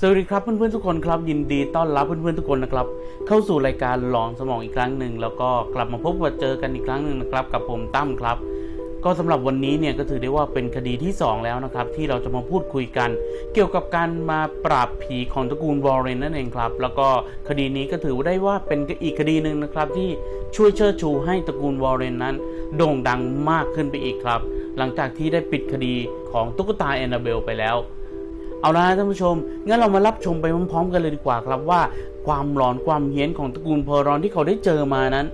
สวัสดีครับเพื่อนๆทุกคนครับยินดีต้อนรับเพื่อนๆทุกคนนะครับเข้าสู่รายการหลอนสมองอีกครั้งหนึ่งแล้วก็กลับมาพบกับเจอกันอีกครั้งหนึ่งนะครับกับผมตั้มครับ ก็สำหรับวันนี้เนี่ยก็ถือได้ว่าเป็นคดีที่ 2 แล้วนะครับที่เราจะมาพูดคุยกัน เกี่ยวกับการมาปราบผีของตระกูลวอร์เรนนั่นเองครับแล้วก็คดีนี้ก็ถือได้ว่าเป็นอีกคดีหนึ่งนะครับที่ช่วยเชิดชูให้ตระกูลวอร์เรนนั้น โด่งดังมากขึ้นไปอีกครับ หลังจากที่ได้ปิดคดีของตุ๊กตาแอนนาเบลไปแล้ว เอาละท่านผู้ชม งั้นเรามารับชมไปพร้อมๆกันเลยดีกว่าครับว่า ความหลอนความเฮี้ยนของตระกูลเพอรอนที่เขาได้เจอมานั้น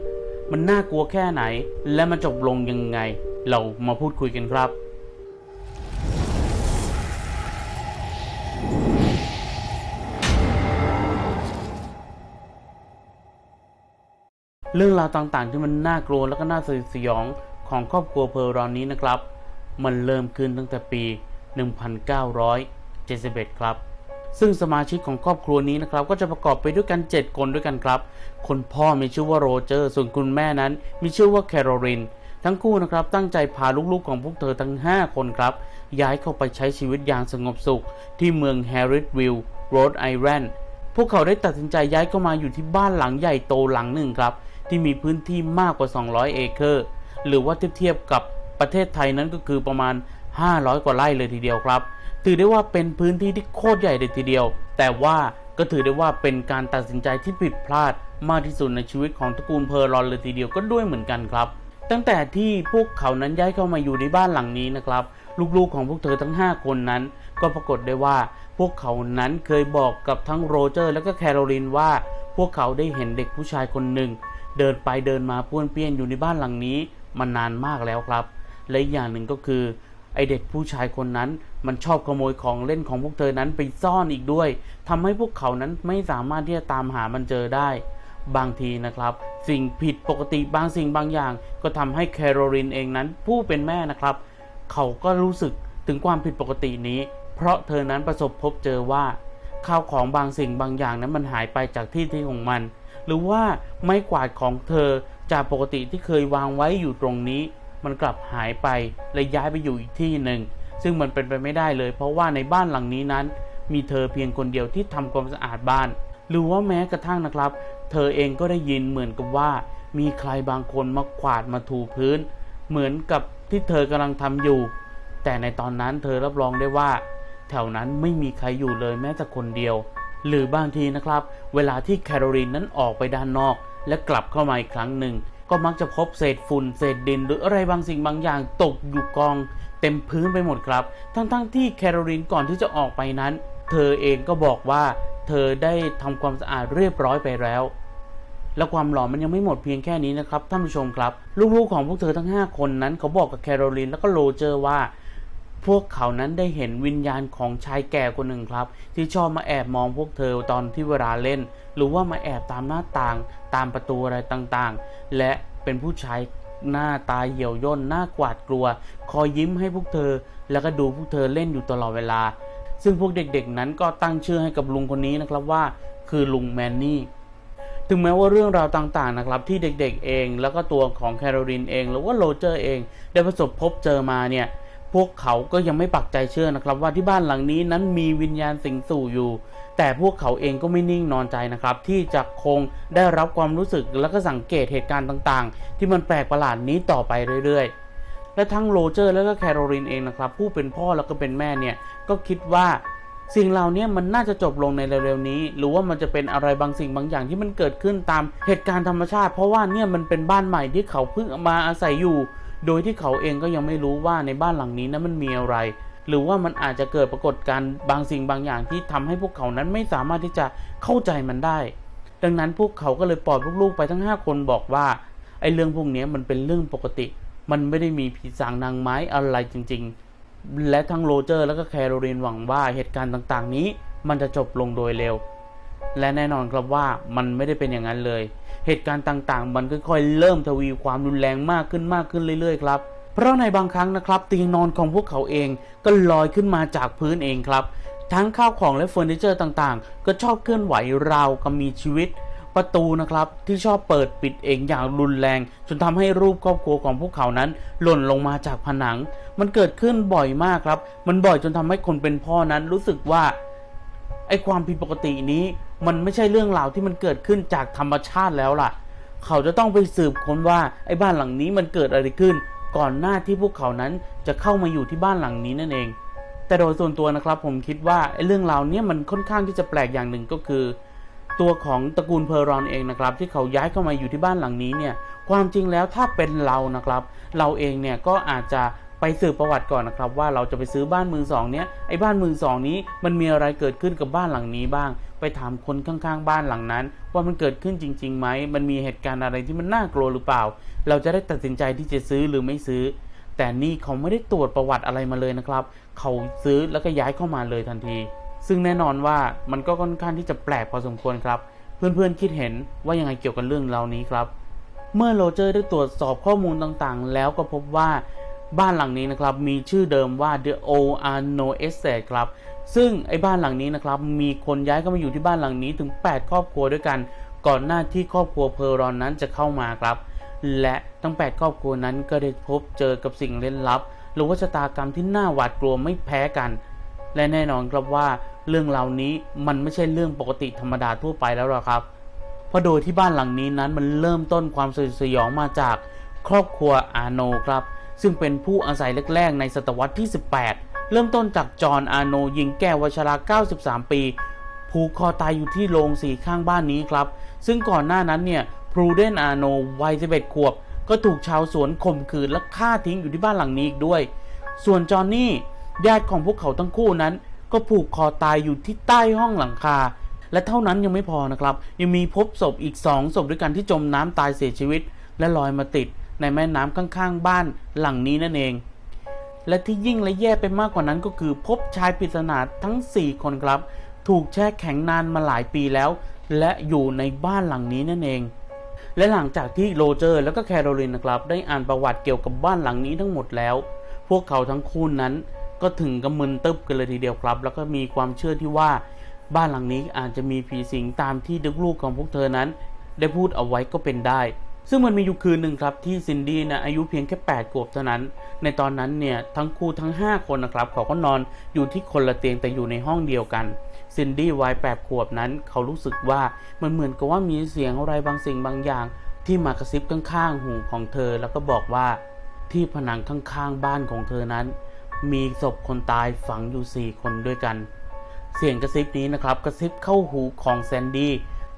มันน่ากลัวแค่ไหน และมันจบลงยังไง เรามาพูดคุยกันครับเรื่องราวต่างๆ ที่มันน่ากลัวและก็น่าสยดสยองของครอบครัวเพอรอนนี้นะครับ มันเริ่มขึ้นตั้งแต่ปี 71 ครับ ซึ่งสมาชิกของครอบครัวนี้นะครับก็จะประกอบไปด้วยกัน 7 คนด้วยกันครับ คนพ่อมีชื่อว่าโรเจอร์ ส่วนคุณแม่นั้น มีชื่อว่าแคโรลินทั้งคู่นะครับตั้งใจพาลูกๆของพวกเธอทั้ง 5 คนครับ ย้ายเข้าไปใช้ชีวิตอย่างสงบสุข ที่เมืองแฮร์ริสวิลล์โรดไอแลนด์พวกเขาได้ตัดสินใจย้ายเข้ามาอยู่ที่บ้านหลังใหญ่โตหลังหนึ่งครับ ที่มีพื้นที่มากกว่า 200 เอเคอร์ หรือว่าเทียบกับประเทศไทยนั้นก็คือประมาณ 500 กว่าไร่เลยทีเดียวครับ ถือได้ว่าเป็นพื้นที่ที่โคตรใหญ่เลยทีเดียว แต่ว่าก็ถือได้ว่าเป็นการตัดสินใจที่ผิดพลาดมากที่สุดในชีวิตของตระกูลเพอร์ลอนเลยทีเดียวก็ด้วยเหมือนกันครับ ตั้งแต่ที่พวกเขานั้นย้ายเข้ามาอยู่ในบ้านหลังนี้นะครับ ลูกๆของพวกเธอทั้ง 5 คนนั้น ก็ปรากฏได้ว่าพวกเขานั้นเคยบอกกับทั้งโรเจอร์และก็แคโรลินว่า พวกเขาได้เห็นเด็กผู้ชายคนหนึ่ง เดินไปเดินมาป้วนเปี้ยนอยู่ในบ้านหลังนี้มานานมากแล้วครับ และอย่างหนึ่งก็คือ ไอเด็กผู้ชายคนนั้นมันชอบขโมยของเล่นของพวกเธอนั้นไปซ่อนอีกด้วยทำให้พวกเขานั้นไม่สามารถที่จะตามหามันเจอได้ บางทีนะครับ สิ่งผิดปกติบางสิ่งบางอย่าง ก็ทำให้แคโรลินเองนั้นผู้เป็นแม่นะครับ เขาก็รู้สึกถึงความผิดปกตินี้ เพราะเธอนั้นประสบพบเจอว่าข้าวของบางสิ่งบางอย่างนั้นมันหายไปจากที่ที่ของมัน หรือว่าไม้กวาดของเธอจากปกติที่เคยวางไว้อยู่ตรงนี้ มันกลับหายไปและย้ายไปอยู่อีกที่หนึ่ง ซึ่งมันเป็นไปไม่ได้เลย เพราะว่าในบ้านหลังนี้นั้น มีเธอเพียงคนเดียวที่ทำความสะอาดบ้าน หรือว่าแม้กระทั่งนะครับ เธอเองก็ได้ยินเหมือนกับว่า มีใครบางคนมากวาดมาถูพื้น เหมือนกับที่เธอกำลังทำอยู่ แต่ในตอนนั้นเธอรับรองได้ว่า แถวนั้นไม่มีใครอยู่เลยแม้แต่คนเดียว หรือบางทีนะครับ เวลาที่แคโรลินนั้นออกไปด้านนอก และกลับเข้ามาอีกครั้งหนึ่ง ก็มักจะพบเศษฝุ่นเศษดิน หรืออะไรบางสิ่งบางอย่างตกอยู่กองเต็มพื้นไปหมดครับ ทั้งๆทที่แคโรลินก่อนที่จะออกไปนั้น เธอเองก็บอกว่าเธอได้ทำความสะอาดเรียบร้อยไปแล้ว และความหลอนมันยังไม่หมดเพียงแค่นี้นะครับท่านผู้ชมครับ ลูกๆของพวกเธอทั้ง 5 คนนั้นเขาบอกกับแคโรลินแล้วก็โรเจอร์ว่า พวกเขานั้นได้เห็นวิญญาณของชายแก่คนหนึ่งครับ ที่ชอบมาแอบมองพวกเธอตอนที่เวลาเล่น หรือว่ามาแอบตามหน้าต่างตามประตูอะไรต่างๆ และเป็นผู้ชายหน้าตาเหี่ยวย่นหน้ากวาดกลัว คอยยิ้มให้พวกเธอ แล้วก็ดูพวกเธอเล่นอยู่ตลอดเวลา ซึ่งพวกเด็กๆนั้นก็ตั้งชื่อให้กับลุงคนนี้นะครับว่า คือลุงแมนนี่ถึงแม้ว่าเรื่องราวต่างๆนะครับที่เด็กๆเอง แล้วก็ตัวของแคโรลินเอง หรือว่าโรเจอร์เอง ได้ประสบพบเจอมาเนี่ย พวกเขาก็ยังไม่ปักใจเชื่อนะครับ ว่าที่บ้านหลังนี้นั้นมีวิญญาณสิงสู่อยู่ แต่พวกเขาเองก็ไม่นิ่งนอนใจนะครับ ที่จะคงได้รับความรู้สึกแล้วก็สังเกตเหตุการณ์ต่างๆ ที่มันแปลกประหลาดนี้ต่อไปเรื่อยๆและทั้งโรเจอร์และก็แคโรลินเองนะครับ ผู้เป็นพ่อแล้วก็เป็นแม่เนี่ยก็คิดว่าสิ่งเหล่านี้มันน่าจะจบลงในเร็วๆนี้ หรือว่ามันจะเป็นอะไรบางสิ่งบางอย่างที่มันเกิดขึ้นตามเหตุการณ์ธรรมชาติ เพราะว่าเนี่ยมันเป็นบ้านใหม่ที่เขาเพิ่งมาอาศัยอยู่ โดยที่เขาเองก็ยังไม่รู้ว่าในบ้านหลังนี้นั้นมันมีอะไร หรือว่ามันอาจจะเกิดปรากฏการณ์บางสิ่งบางอย่างที่ทำให้พวกเขานั้นไม่สามารถที่จะเข้าใจมันได้ ดังนั้นพวกเขาก็เลยปล่อยลูกๆไปทั้ง 5 คนบอกว่าไอ้เรื่องพวกนี้มันเป็นเรื่องปกติ มันไม่ได้มีผีสางนางไม้อะไรจริง ๆ และทั้งโรเจอร์ และก็แคโรลินหวังว่าเหตุการณ์ต่างๆ นี้ มันจะจบลงโดยเร็ว และแน่นอนครับว่ามันไม่ได้เป็นอย่างนั้นเลย เหตุการณ์ต่างๆ มันค่อยๆเริ่มทวีความรุนแรงมากขึ้นมากขึ้นเรื่อยๆครับเพราะในบางครั้งนะครับเตียงนอนของพวกเขาเองก็ลอยขึ้นมาจากพื้นเองครับ ทั้งข้าวของและเฟอร์นิเจอร์ต่างๆ ก็ชอบเคลื่อนไหวราวกับมีชีวิต ประตูนะครับที่ชอบเปิดปิดเองอย่างรุนแรง จนทำให้รูปครอบครัวของพวกเขานั้น หล่นลงมาจากผนัง มันเกิดขึ้นบ่อยมากครับ มันบ่อยจนทำให้คนเป็นพ่อนั้นรู้สึกว่า ไอ้ความผิดปกตินี้มันไม่ใช่เรื่องราวที่มันเกิดขึ้นจากธรรมชาติแล้วล่ะ เขาจะต้องไปสืบค้นว่าไอ้บ้านหลังนี้มันเกิดอะไรขึ้น ก่อนหน้าที่พวกเขานั้นจะเข้ามาอยู่ที่บ้านหลังนี้นั่นเอง แต่โดยส่วนตัวนะครับผมคิดว่าไอ้เรื่องราวเนี้ยมันค่อนข้างที่จะแปลกอย่างหนึ่งก็คือ ตัวของตระกูลเพอร์รอนเองนะครับ ที่เขาย้ายเข้ามาอยู่ที่บ้านหลังนี้เนี่ยความจริงแล้วถ้าเป็นเรานะครับ เราเองเนี่ยก็อาจจะ ไปสืบประวัติก่อนนะครับ ว่าเราจะไปซื้อบ้านมือสองเนี้ยไอ้บ้านมือสองนี้มันมีอะไรเกิดขึ้นกับบ้านหลังนี้บ้าง ไปถามคนข้างๆ บ้านหลังนั้น ว่ามันเกิดขึ้นจริงๆไหมมันมีเหตุการณ์อะไรที่มันน่ากลัวหรือเปล่า เราจะได้ตัดสินใจที่จะซื้อหรือไม่ซื้อ แต่นี่เขาไม่ได้ตรวจประวัติอะไรมาเลยนะครับ เขาซื้อแล้วก็ย้ายเข้ามาเลยทันที ซึ่งแน่นอนว่ามันก็ค่อนข้างที่จะแปลกพอสมควรครับ เพื่อนๆคิดเห็นว่ายังไงเกี่ยวกับเรื่องรานี้ครับเมื่อโรเจอร์ได้ตรวจสอบข้อมูลต่างๆ แล้วก็พบว่า บ้านหลังนี้นะครับมีชื่อเดิมว่า The o a n o Estate ครับ ซึ่งไอ้บ้านหลังนี้นะครับมีคนย้ายเข้ามาอยู่ที่บ้านหลังนี้ถึง 8 ครอบครัวด้วยกัน ก่อนหน้าที่ครอบครัวเพอร์รอนนั้นจะเข้ามาครับ และทั้ง 8 ครอบครัวนั้นก็ได้พบเจอกับสิ่งเล่นลับ หรือว่าชะตากรรมที่น่าหวาดกลัวไม่แพ้กัน และแน่นอนครับว่าเรื่องราวนี้มันไม่ใช่เรื่องปกติธรรมดาทั่วไปแล้วหรอกครับ เพราะโดยที่บ้านหลังนี้นั้นมันเริ่มต้นความสยดสยองมาจากครอบครัวอาโนครับ ซึ่งเป็นผู้อาศัยแรกๆในศตวรรษที่ 18 เริ่มต้นจากจอห์นอาโนหญิงแก่วัชรา 93 ปี ผูกคอตายอยู่ที่โรงสีข้างบ้านนี้ครับ ซึ่งก่อนหน้านั้นเนี่ยพรูเดนอาโนวัย 11 ขวบ ก็ถูกชาวสวนข่มขืนและฆ่าทิ้งอยู่ที่บ้านหลังนี้อีกด้วย ส่วนจอห์นนี่ญาติของพวกเขาทั้งคู่นั้น ก็ผูกคอตายอยู่ที่ใต้ห้องหลังคา และเท่านั้นยังไม่พอนะครับ ยังมีพบศพอีก2ศพด้วยกันที่จมน้ำตายเสียชีวิต และลอยมาติด ในแม่น้ำข้างๆ บ้านหลังนี้นั่นเอง และที่ยิ่งและแย่ไปมากกว่านั้นก็คือพบชายปริศนาทั้ง 4 คนครับ ถูกแช่แข็งนานมาหลายปีแล้ว และอยู่ในบ้านหลังนี้นั่นเอง และหลังจากที่โรเจอร์ แล้วก็แคโรลินนะครับ ได้อ่านประวัติเกี่ยวกับบ้านหลังนี้ทั้งหมดแล้ว พวกเขาทั้งคู่นั้นก็ถึงกับมึนตึบกันเลยทีเดียวครับ แล้วก็มีความเชื่อที่ว่าบ้านหลังนี้อาจจะมีผีสิงตามที่ลูกๆของพวกเธอนั้น ได้พูดเอาไว้ก็เป็นได้ ซึ่งมันมีอยู่คืนหนึ่งครับที่ซินดี้นะอายุเพียงแค่8ขวบเท่านั้น ในตอนนั้นเนี่ยทั้งคู่ทั้ง 5 คนนะครับเขาก็นอนอยู่ที่คนละเตียงแต่อยู่ในห้องเดียวกันซินดี้วัย8ขวบนั้น เขารู้สึกว่ามันเหมือนกับว่ามีเสียงอะไรบางสิ่งบางอย่าง ที่มากระซิบข้างๆหูของเธอ แล้วก็บอกว่าที่ผนังข้างๆบ้านของเธอนั้น มีศพคนตายฝังอยู่4คนด้วยกัน เสียงกระซิบนี้นะครับกระซิบเข้าหูของแซนดี้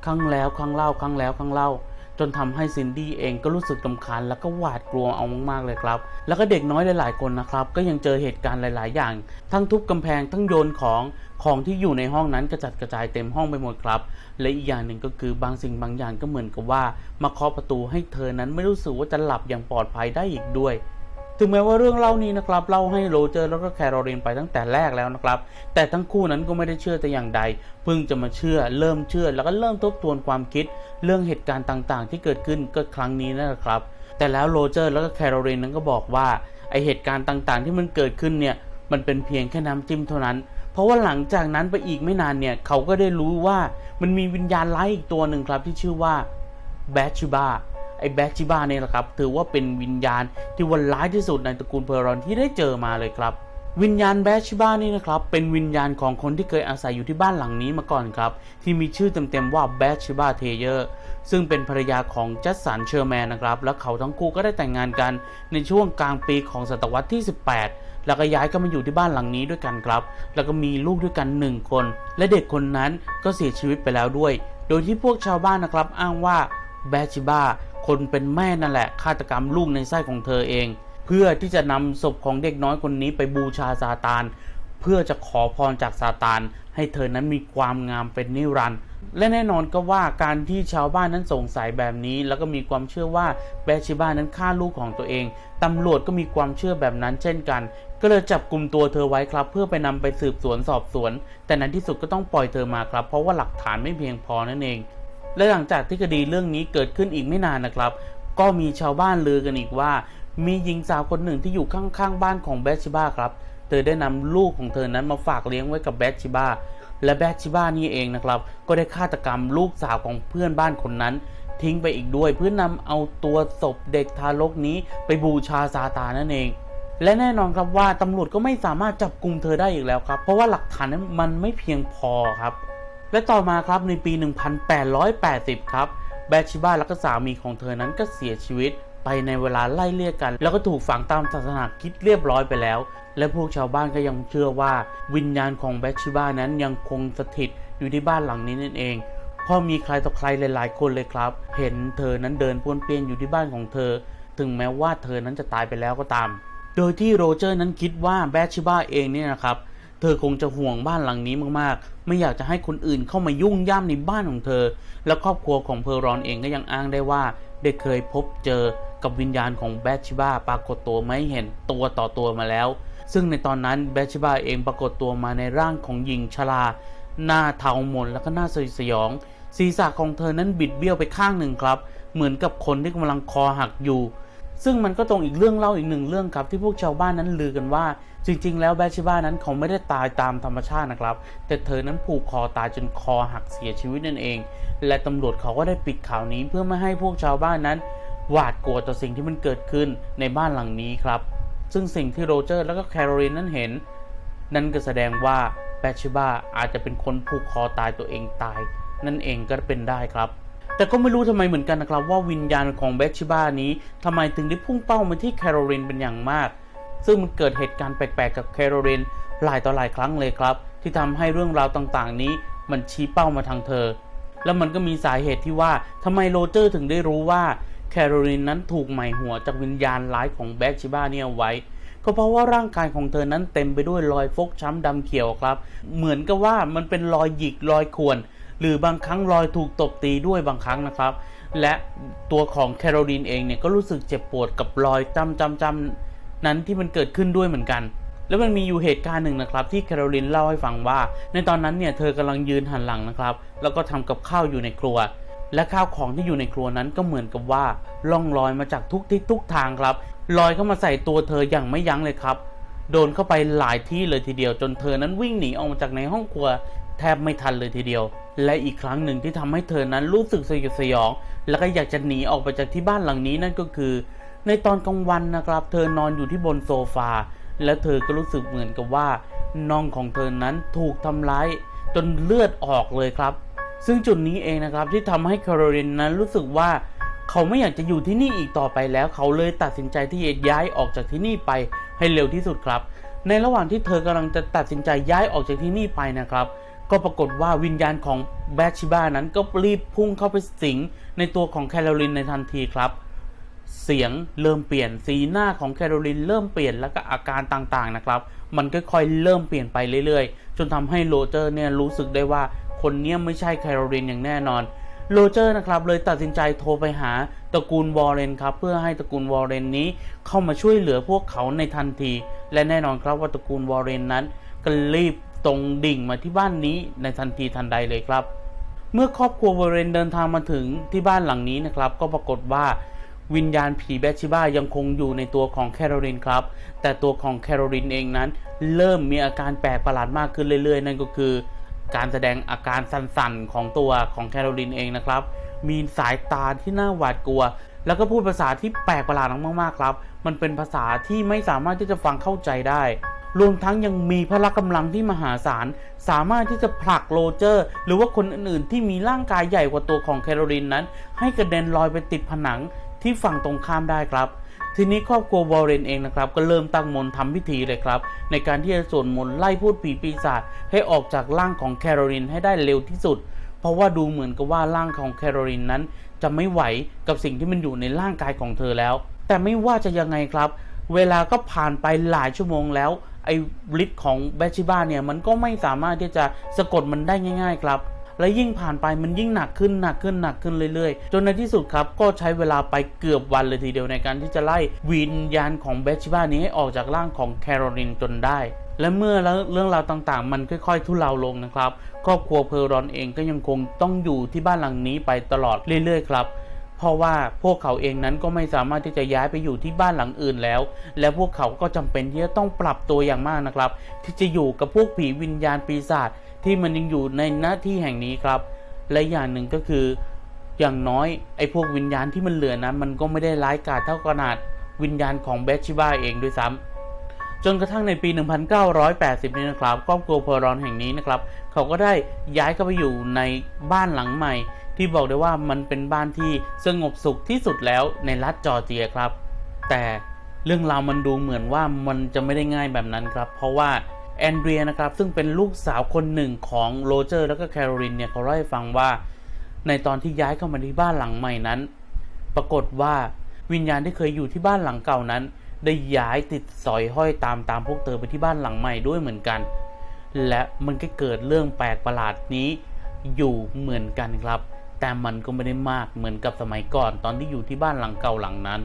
ครั้งแล้วครั้งเล่าครั้งแล้วครั้งเล่า จนทำให้ซินดี้เองก็รู้สึกกำคัญแล้วก็หวาดกลัวเอามากๆเลยครับ แล้วก็เด็กน้อยหลายๆคนนะครับ ก็ยังเจอเหตุการณ์หลาย ๆ อย่าง ทั้งทุบกำแพงทั้งโยนของของที่อยู่ในห้องนั้นกระจัดกระจายเต็มห้องไปหมดครับ และอีกอย่างหนึ่งก็คือบางสิ่งบางอย่างก็เหมือนกับว่า มาเคาะประตูให้เธอนั้นไม่รู้สึกว่าจะหลับอย่างปลอดภัยได้อีกด้วย ถึงแม้ว่าเรื่องเล่านี้นะครับเล่าให้โรเจอร์แล้วก็แคโรลินไปตั้งแต่แรกแล้วนะครับ แต่ทั้งคู่นั้นก็ไม่ได้เชื่อแต่อย่างใด เพิ่งจะมาเชื่อ เริ่มเชื่อ แล้วก็เริ่มทบทวนความคิด เรื่องเหตุการณ์ต่างๆ ที่เกิดขึ้นก็ครั้งนี้นั่นแหละครับ แต่แล้วโรเจอร์แล้วก็แคโรลินนั้นก็บอกว่าไอเหตุการณ์ต่างๆ ที่มันเกิดขึ้นเนี่ยมันเป็นเพียงแค่น้ำจิ้มเท่านั้น เพราะว่าหลังจากนั้นไปอีกไม่นานเนี่ยเขาก็ได้รู้ว่ามันมีวิญญาณร้ายอีกตัวหนึ่งครับที่ชื่อว่าแบทชิบา ไอ้แบทชิบ้าเนี่ยแหละครับถือว่าเป็นวิญญาณที่วันร้ายที่สุดในตระกูลเพอรอนที่ได้เจอมาเลยครับ วิญญาณแบทชิบ้านี่นะครับเป็นวิญญาณของคนที่เคยอาศัยอยู่ที่บ้านหลังนี้มาก่อนครับ ที่มีชื่อเต็มๆว่าแบทชิบ้าเทเยอร์ซึ่งเป็นภรรยาของจัสสันเชอร์แมนนะครับ แล้วเขาทั้งคู่ก็ได้แต่งงานกันในช่วงกลางปีของศตวรรษที่ 18 แล้วก็ย้ายเข้ามาอยู่ที่บ้านหลังนี้ด้วยกันครับ แล้วก็มีลูกด้วยกันหนึ่งคน และเด็กคนนั้นก็เสียชีวิตไปแล้วด้วย โดยที่พวกชาวบ้านนะครับอ้างว่าแบชิบ้า คนเป็นแม่นั่นแหละฆาตกรรมลูกในไส้ของเธอเอง เพื่อที่จะนำศพของเด็กน้อยคนนี้ไปบูชาซาตาน เพื่อจะขอพรจากซาตาน ให้เธอนั้นมีความงามเป็นนิรันดร์และแน่นอนก็ว่าการที่ชาวบ้านนั้นสงสัยแบบนี้ แล้วก็มีความเชื่อว่าแบชิบ้านั้นฆ่าลูกของตัวเองตำรวจก็มีความเชื่อแบบนั้นเช่นกัน ก็เลยจับกลุ่มตัวเธอไว้ครับ เพื่อไปนำไปสืบสวนสอบสวน แต่ในที่สุดก็ต้องปล่อยเธอมาครับ เพราะว่าหลักฐานไม่เพียงพอนั่นเอง และหลังจากที่คดีเรื่องนี้เกิดขึ้นอีกไม่นานนะครับ ก็มีชาวบ้านลือกันอีกว่า มีหญิงสาวคนหนึ่งที่อยู่ข้างๆบ้านของแบทชิบ้าครับ เธอได้นำลูกของเธอนั้นมาฝากเลี้ยงไว้กับแบทชิบ้าและแบทชิบ้านี่เองนะครับ ก็ได้ฆาตกรรมลูกสาวของเพื่อนบ้านคนนั้น ทิ้งไปอีกด้วยเพื่อนำเอาตัวศพเด็กทารกนี้ไปบูชาซาตานนั่นเองและแน่นอนครับว่าตำรวจก็ไม่สามารถจับกลุ่มเธอได้อีกแล้วครับ เพราะว่าหลักฐานนั้นมันไม่เพียงพอครับ และต่อมาครับในปี 1880 ครับแบทชิบ้าและก็สามีของเธอนั้นก็เสียชีวิตไปในเวลาไล่เลี่ยกัน แล้วก็ถูกฝังตามศาสนาคิดเรียบร้อยไปแล้ว และพวกชาวบ้านก็ยังเชื่อว่า วิญญาณของแบทชิบ้านั้นยังคงสถิตอยู่ที่บ้านหลังนี้นั่นเองพราะมีใครต่อใครหลาย ๆ คนเลยครับ เห็นเธอนั้นเดินป้วนเปี้ยนอยู่ที่บ้านของเธอ ถึงแม้ว่าเธอนั้นจะตายไปแล้วก็ตาม โดยที่โรเจอร์นั้นคิดว่าแบทชิบ้าเองเนี่ยนะครับ เธอคงจะห่วงบ้านหลังนี้มากๆ ไม่อยากจะให้คนอื่นเข้ามายุ่งย่ามในบ้านของเธอ และครอบครัวของเพอร์รอนเองก็ยังอ้างได้ว่า ได้เคยพบเจอกับวิญญาณของแบทชิบ้าปรากฏตัวไม่เห็นตัวต่อตัวมาแล้ว ซึ่งในตอนนั้นแบทชิบ้าเองปรากฏตัวมาในร่างของหญิงชรา หน้าเทาหมนแล้วก็หน้าสยดสยอง ศีรษะของเธอนั้นบิดเบี้ยวไปข้างหนึ่งครับ เหมือนกับคนที่กำลังคอหักอยู่ ซึ่งมันก็ตรงอีกเรื่องเล่าอีกหนึ่งเรื่องครับที่พวกชาวบ้านนั้นลือกันว่า จริง ๆ แล้วแบชิบ้านั้นเขาไม่ได้ตายตามธรรมชาตินะครับ แต่เธอนั้นผูกคอตายจนคอหักเสียชีวิตนั่นเอง และตำรวจเขาก็ได้ปิดข่าวนี้เพื่อไม่ให้พวกชาวบ้านนั้น หวาดกลัวต่อสิ่งที่มันเกิดขึ้นในบ้านหลังนี้ครับ ซึ่งสิ่งที่โรเจอร์และก็แคโรลีนนั้นเห็น นั่นก็แสดงว่าแบชิบ้าอาจจะเป็นคนผูกคอตายตัวเองตาย นั่นเองก็เป็นได้ครับ แต่ก็ไม่รู้ทำไมเหมือนกันนะครับว่าวิญญาณของแบชิบ้านี้ทำไมถึงได้พุ่งเป้ามาที่แคโรลีนเป็นอย่างมาก ซึ่งมันเกิดเหตุการณ์แปลกๆกับแคโรลีนหลายต่อหลายครั้งเลยครับ ที่ทำให้เรื่องราวต่างๆ นี้มันชี้เป้ามาทางเธอ แล้วมันก็มีสาเหตุที่ว่าทำไมโรเจอร์ถึงได้รู้ว่าแคโรลีนนั้นถูกหมายหัวจากวิญญาณร้ายของแบทชิบ้าเนี่ยเอาไว้ก็เพราะว่าร่างกายของเธอนั้นเต็มไปด้วยรอยฟกช้ำดำเขียวครับ เหมือนกับว่ามันเป็นรอยหยิกรอยข่วน หรือบางครั้งรอยถูกตบตีด้วยบางครั้งนะครับ และตัวของแคโรลีนเองเนี่ยก็รู้สึกเจ็บปวดกับรอยจำจำจำนั้นที่มันเกิดขึ้นด้วยเหมือนกัน แล้วมันมีอยู่เหตุการณ์หนึ่งนะครับ ที่แคโรลีนเล่าให้ฟังว่า ในตอนนั้นเนี่ยเธอกำลังยืนหันหลังนะครับ แล้วก็ทำกับข้าวอยู่ในครัวและข้าวของที่อยู่ในครัวนั้นก็เหมือนกับว่าล่องลอยมาจากทุกทิศทุกทางครับลอยเข้ามาใส่ตัวเธออย่างไม่ยั้งเลยครับ โดนเข้าไปหลายที่เลยทีเดียวจนเธอนั้นวิ่งหนีออกมาจากในห้องครัว แทบไม่ทันเลยทีเดียว และอีกครั้งหนึ่งที่ทำให้เธอนั้นรู้สึกสยดสยอง แล้วก็อยากจะหนีออกไปจากที่บ้านหลังนี้นั่นก็คือ ในตอนกลางวันนะครับ เธอนอนอยู่ที่บนโซฟา และเธอก็รู้สึกเหมือนกับว่าน่องของเธอนั้นถูกทำร้ายจนเลือดออกเลยครับ ซึ่งจุดนี้เองนะครับที่ทำให้แคโรลินนั้นรู้สึกว่าเขาไม่อยากจะอยู่ที่นี่อีกต่อไปแล้ว เขาเลยตัดสินใจที่จะย้ายออกจากที่นี่ไปให้เร็วที่สุดครับ ในระหว่างที่เธอกำลังจะตัดสินใจย้ายออกจากที่นี่ไปนะครับ ก็ปรากฏว่าวิญญาณของแบทชิบ้านั้นก็รีบพุ่งเข้าไปสิงในตัวของแคโรลินในทันทีครับ เสียงเริ่มเปลี่ยนสีหน้าของแคโรลินเริ่มเปลี่ยนแล้วก็อาการต่างๆนะครับ มันก็ค่อยๆเริ่มเปลี่ยนไปเรื่อยๆ จนทำให้โรเจอร์เนี่ยรู้สึกได้ว่าคนเนี้ยไม่ใช่แคโรลินอย่างแน่นอนโรเจอร์นะครับเลยตัดสินใจโทรไปหาตระกูลวอร์เรนครับเพื่อให้ตระกูลวอร์เรนนี้เข้ามาช่วยเหลือพวกเขาในทันที และแน่นอนครับว่าตระกูลวอร์เรนนั้นก็รีบ ตรงดิ่งมาที่บ้านนี้ในทันทีทันใดเลยครับ เมื่อครอบครัววอร์เรนเดินทางมาถึงที่บ้านหลังนี้นะครับ ก็ปรากฏว่าวิญญาณผีแบทชิบ้ายังคงอยู่ในตัวของแคโรลินครับ แต่ตัวของแคโรลินเองนั้น เริ่มมีอาการแปลกประหลาดมากขึ้นเรื่อย ๆ นั่นก็คือ การแสดงอาการสั่นๆของตัวของแคโรลินเองนะครับ มีสายตาที่น่าหวาดกลัว แล้วก็พูดภาษาที่แปลกประหลาดมากๆครับ มันเป็นภาษาที่ไม่สามารถที่จะฟังเข้าใจได้ รวมทั้งยังมีพละกำลังที่มหาศาล สามารถที่จะผลักโรเจอร์ หรือว่าคนอื่นๆ ที่มีร่างกายใหญ่กว่าตัวของแคโรลินนั้น ให้กระเด็นลอยไปติดผนังที่ฝั่งตรงข้ามได้ครับทีนี้ครอบครัววอร์เรนเองนะครับก็เริ่มตั้งมนต์ทำพิธีเลยครับ ในการที่จะสวดมนต์ไล่พูดผีปีศาจให้ออกจากร่างของแคโรลินให้ได้เร็วที่สุด เพราะว่าดูเหมือนกับว่าร่างของแคโรลินนั้น จะไม่ไหวกับสิ่งที่มันอยู่ในร่างกายของเธอแล้ว แต่ไม่ว่าจะยังไงครับ เวลาก็ผ่านไปหลายชั่วโมงแล้ว ไอ้ฤทธิ์ของแบชิบ้าเนี่ยมันก็ไม่สามารถที่จะสะกดมันได้ง่าย ๆ ครับและยิ่งผ่านไปมันยิ่งหนักขึ้นหนักขึ้นหนักขึ้นเรื่อยๆ จนในที่สุดครับก็ใช้เวลาไปเกือบวันเลยทีเดียวในการที่จะไล่วิญญาณของเบชิบ้านี้ให้ออกจากร่างของแคโรลินจนได้ และเมื่อเรื่องราวต่างๆ มันค่อยๆ ทุเลาลงนะครับ ครอบครัวเพอรอนเองก็ยังคงต้องอยู่ที่บ้านหลังนี้ไปตลอดเรื่อยๆ ครับ เพราะว่าพวกเขาเองนั้นก็ไม่สามารถที่จะย้ายไปอยู่ที่บ้านหลังอื่นแล้ว และพวกเขาก็จำเป็นที่จะต้องปรับตัวอย่างมากนะครับ ที่จะอยู่กับพวกผีวิญญาณปีศาจที่มันยังอยู่ในหน้าที่แห่งนี้ครับ และอย่างหนึ่งก็คือ อย่างน้อยไอ้พวกวิญญาณที่มันเหลือนั้น มันก็ไม่ได้ร้ายกาจเท่าขนาดวิญญาณของเบชิบ้าเองด้วยซ้ำจนกระทั่งในปี 1980 นี้นะครับครอบครัวเพอรอนแห่งนี้นะครับ เขาก็ได้ย้ายเข้าไปอยู่ในบ้านหลังใหม่ ที่บอกได้ว่ามันเป็นบ้านที่สงบสุขที่สุดแล้วในรัฐจอร์เจียครับ แต่เรื่องราวมันดูเหมือนว่ามันจะไม่ได้ง่ายแบบนั้นครับ เพราะว่าแอนเดรียนะครับซึ่งเป็นลูกสาวคนหนึ่งของโรเจอร์แล้วก็แคโรลินเนี่ยเขาเล่าให้ฟังว่า ในตอนที่ย้ายเข้ามาที่บ้านหลังใหม่นั้น ปรากฏว่าวิญญาณที่เคยอยู่ที่บ้านหลังเก่านั้น ได้ย้ายติดสอยห้อยตามตามพวกเธอไปที่บ้านหลังใหม่ด้วยเหมือนกัน และมันก็เกิดเรื่องแปลกประหลาดนี้อยู่เหมือนกันครับ แต่มันก็ไม่ได้มากเหมือนกับสมัยก่อนตอนที่อยู่ที่บ้านหลังเก่าหลังนั้น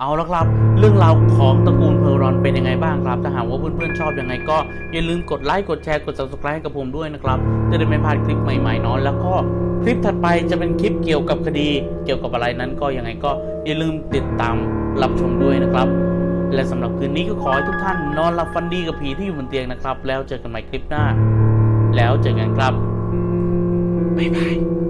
เอาละครับ เรื่องราวของตระกูลเพอร์รอนเป็นยังไงบ้างครับ ถ้าหากว่าเพื่อนๆชอบยังไงก็อย่าลืมกดไลค์กดแชร์กด subscribe ให้กับผมด้วยนะครับ จะได้ไม่พลาดคลิปใหม่ๆเนาะแล้วก็คลิปถัดไปจะเป็นคลิปเกี่ยวกับคดี เกี่ยวกับอะไรนั้นก็ยังไงก็อย่าลืมติดตามรับชมด้วยนะครับ และสำหรับคืนนี้ก็ขอให้ทุกท่านนอนหลับฝันดีกับผีที่อยู่บนเตียงนะครับ แล้วเจอกันใหม่คลิปหน้า แล้วเจอกันครับบ๊ายบาย